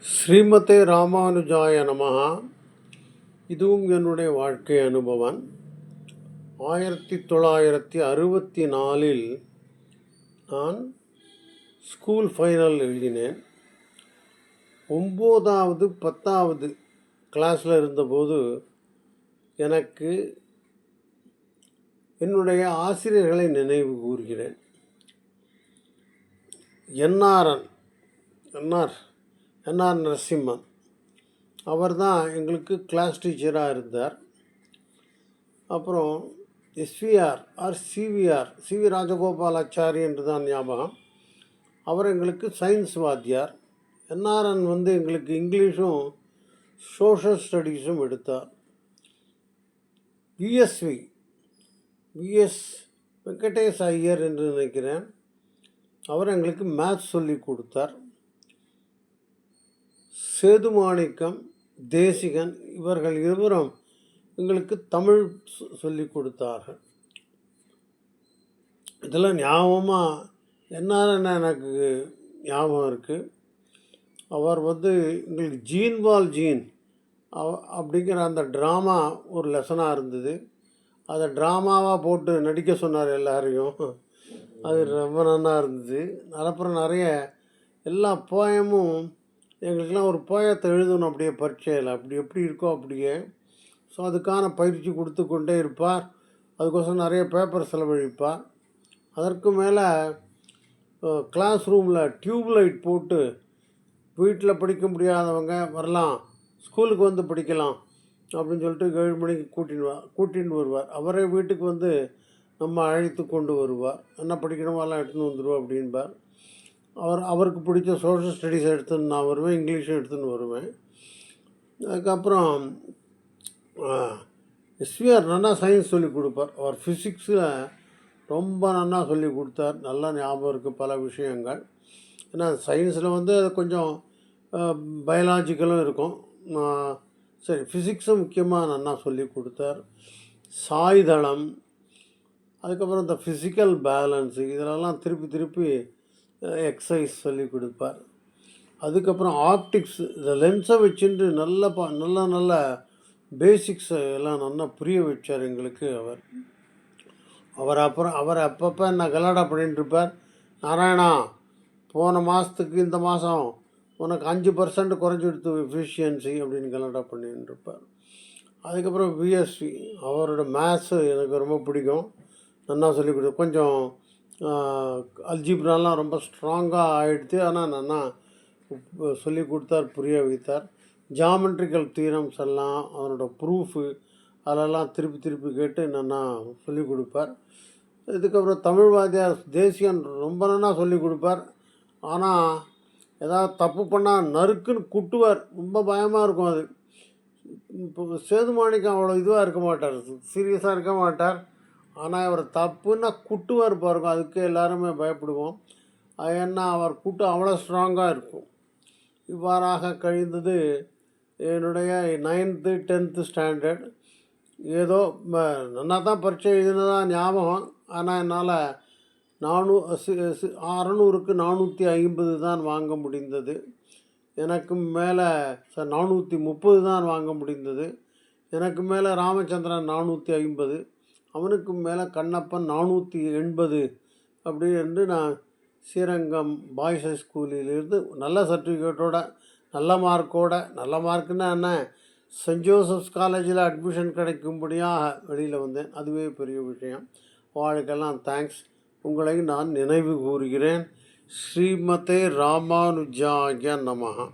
ஸ்ரீமதே ராமானுஜாய நமஹா. இதுவும் என்னுடைய வாழ்க்கை அனுபவம். ஆயிரத்தி தொள்ளாயிரத்தி அறுபத்தி நாலில் நான் ஸ்கூல் ஃபைனல் எழுதினேன். ஒம்போதாவது பத்தாவது கிளாஸில் இருந்தபோது எனக்கு என்னுடைய ஆசிரியர்களை நினைவு கூறுகிறேன். N R N N R N R Narasimhan. அவர் தான் எங்களுக்கு கிளாஸ் டீச்சராக இருந்தார். அப்புறம் S V R R C V R C V Rajagopalachari என்று தான் ஞாபகம். அவர் எங்களுக்கு சயின்ஸ் வாத்தியார். என்ஆர்என் வந்து எங்களுக்கு இங்கிலீஷும் சோஷியல் ஸ்டடீஸும் எடுத்தார். விஎஸ்வி விஎஸ் வெங்கடேஷ் ஐயர் என்று நினைக்கிறேன். அவர் எங்களுக்கு மேத்ஸ் சொல்லி கொடுத்தார். சேதுமாணிக்கம் தேசிகன் இவர்கள் இருவரும் எங்களுக்கு தமிழ் சொல்லி சொல்லிக் கொடுத்தார்கள். இதெல்லாம் ஞாபகமாக என்ன எனக்கு ஞாபகம் இருக்குது அவர் வந்து எங்களுக்கு ஜீன் பால் ஜீன் அவ- அப்படிங்கிற அந்த ட்ராமா ஒரு லெசனாக இருந்தது. அதை ட்ராமாவாக போட்டு நடிக்க சொன்னார் எல்லாரையும். அது ரொம்ப நல்லா இருந்தது. அப்புறம் நிறைய எல்லா போயமும் எங்களுக்கெல்லாம் ஒரு போயத்தை எழுதணும் அப்படியே பரீட்சையில். அப்படி எப்படி இருக்கோ அப்படியே. ஸோ அதுக்கான பயிற்சி கொடுத்து கொண்டே இருப்பார். அதுக்கோசரம் நிறைய பேப்பர் செலவழிப்பார். அதற்கு மேலே கிளாஸ் ரூமில் டியூப் லைட் போட்டு வீட்டில் படிக்க முடியாதவங்க வரலாம். ஸ்கூலுக்கு வந்து படிக்கலாம் அப்படின்னு சொல்லிட்டு ஏழு மணிக்கு கூட்டின்னு கூட்டின்னு வருவார். அவரே வீட்டுக்கு வந்து நம்ம அழைத்து கொண்டு வருவார். என்ன படிக்கணுமோ? எல்லாம் எடுத்துன்னு வந்துடுவோம் அப்படின்பார். அவர் அவருக்கு பிடிச்ச சோஷியல் ஸ்டடீஸ் எடுத்துன்னு நான் வருவேன் இங்கிலீஷும் எடுத்துன்னு வருவேன். அதுக்கப்புறம் எஸ்விஆர் நல்லா சயின்ஸ் சொல்லி கொடுப்பார். அவர் ஃபிசிக்ஸில் ரொம்ப நல்லா சொல்லி கொடுத்தார். நல்லா ஞாபகம் இருக்குது பல விஷயங்கள். ஏன்னா சயின்ஸில் வந்து அது கொஞ்சம் பயாலாஜிக்கலும் இருக்கும். சரி ஃபிசிக்ஸும் முக்கியமாக நல்லா சொல்லி கொடுத்தார். சாய்தளம் அதுக்கப்புறம் இந்த ஃபிசிக்கல் பேலன்ஸு இதிலெல்லாம் திருப்பி திருப்பி எக்ஸசைஸ் சொல்லி கொடுப்பார். அதுக்கப்புறம் ஆப்டிக்ஸ் இந்த லென்ஸை வச்சுட்டு நல்ல பா நல்ல நல்ல பேசிக்ஸை எல்லாம் நல்லா புரிய வச்சார் எங்களுக்கு அவர். அவர் அப்புறம் அவர் அப்பப்போ நான் கலாடா பண்ணிட்டு இருப்பார். நாராயணா போன மாதத்துக்கு இந்த மாதம் உனக்கு அஞ்சு பர்சன்ட் குறைஞ்சிடுத்து எஃபிஷியன்சி அப்படின்னு கலாடா பண்ணிட்டு இருப்பார். அதுக்கப்புறம் பிஎஸ்சி அவரோட மேத்ஸு எனக்கு ரொம்ப பிடிக்கும். நல்லா சொல்லி கொடுத்து கொஞ்சம் அல்ஜிப்ராலாம் ரொம்ப ஸ்ட்ராங்காக ஆகிடுது ஆனால் நன்னா சொல்லி கொடுத்தார் புரிய வைத்தார். ஜாமெட்ரிக்கல் தீரம்ஸ் எல்லாம் அதனோட ப்ரூஃபு அதெல்லாம் திருப்பி திருப்பி கேட்டு நன்னா சொல்லிக் கொடுப்பார். இதுக்கப்புறம் தமிழ் வாத்தியார் தேசியன் ரொம்ப நல்லா சொல்லி கொடுப்பார். ஆனால் ஏதாவது தப்பு பண்ணால் நறுக்குன்னு குட்டுவார். ரொம்ப பயமாக இருக்கும் அது. இப்போ சேதுமாணிக்கம் அவ்வளோ இதுவாக இருக்க மாட்டார். சீரியஸாக இருக்க மாட்டார். ஆனால் அவர் தப்புன்னா குட்டுவார் பாருங்க. அதுக்கு எல்லாருமே பயப்படுவோம். ஏன்னா அவர் குட்டு அவ்வளோ ஸ்ட்ராங்காக இருக்கும். இவ்வாறாக கழிந்தது என்னுடைய நைன்த்து டென்த்து ஸ்டாண்டர்ட் ஏதோ நன்னா நல்லா தான் பரீட்சை எழுதினதா ஞாபகம். ஆனால் என்னால் நானூ சி- சி- அறநூறுக்கு நானூற்றி ஐம்பது தான் வாங்க முடிந்தது. எனக்கு மேலே சார் நானூற்றி முப்பது தான் வாங்க முடிந்தது. எனக்கு மேலே ராமச்சந்திரன் நானூற்றி ஐம்பது. அவனுக்கு மேலே கண்ணப்பன் நானூற்றி எண்பது அப்படி என்று நான் ஸ்ரீரங்கம் பாய்ஸ் ஹை ஸ்கூலிலிருந்து நல்ல சர்டிஃபிகேட்டோட நல்ல மார்க்கோட நல்ல மார்க்குன்னா என்ன? சென்ட் ஜோசப்ஸ் காலேஜில் அட்மிஷன் கிடைக்கும்படியாக வெளியில் வந்தேன். அதுவே பெரிய விஷயம். வாழ்க்கெல்லாம் தேங்க்ஸ் உங்களை நான் நினைவு கூறுகிறேன். ஸ்ரீமதே ராமானுஜாய நமகா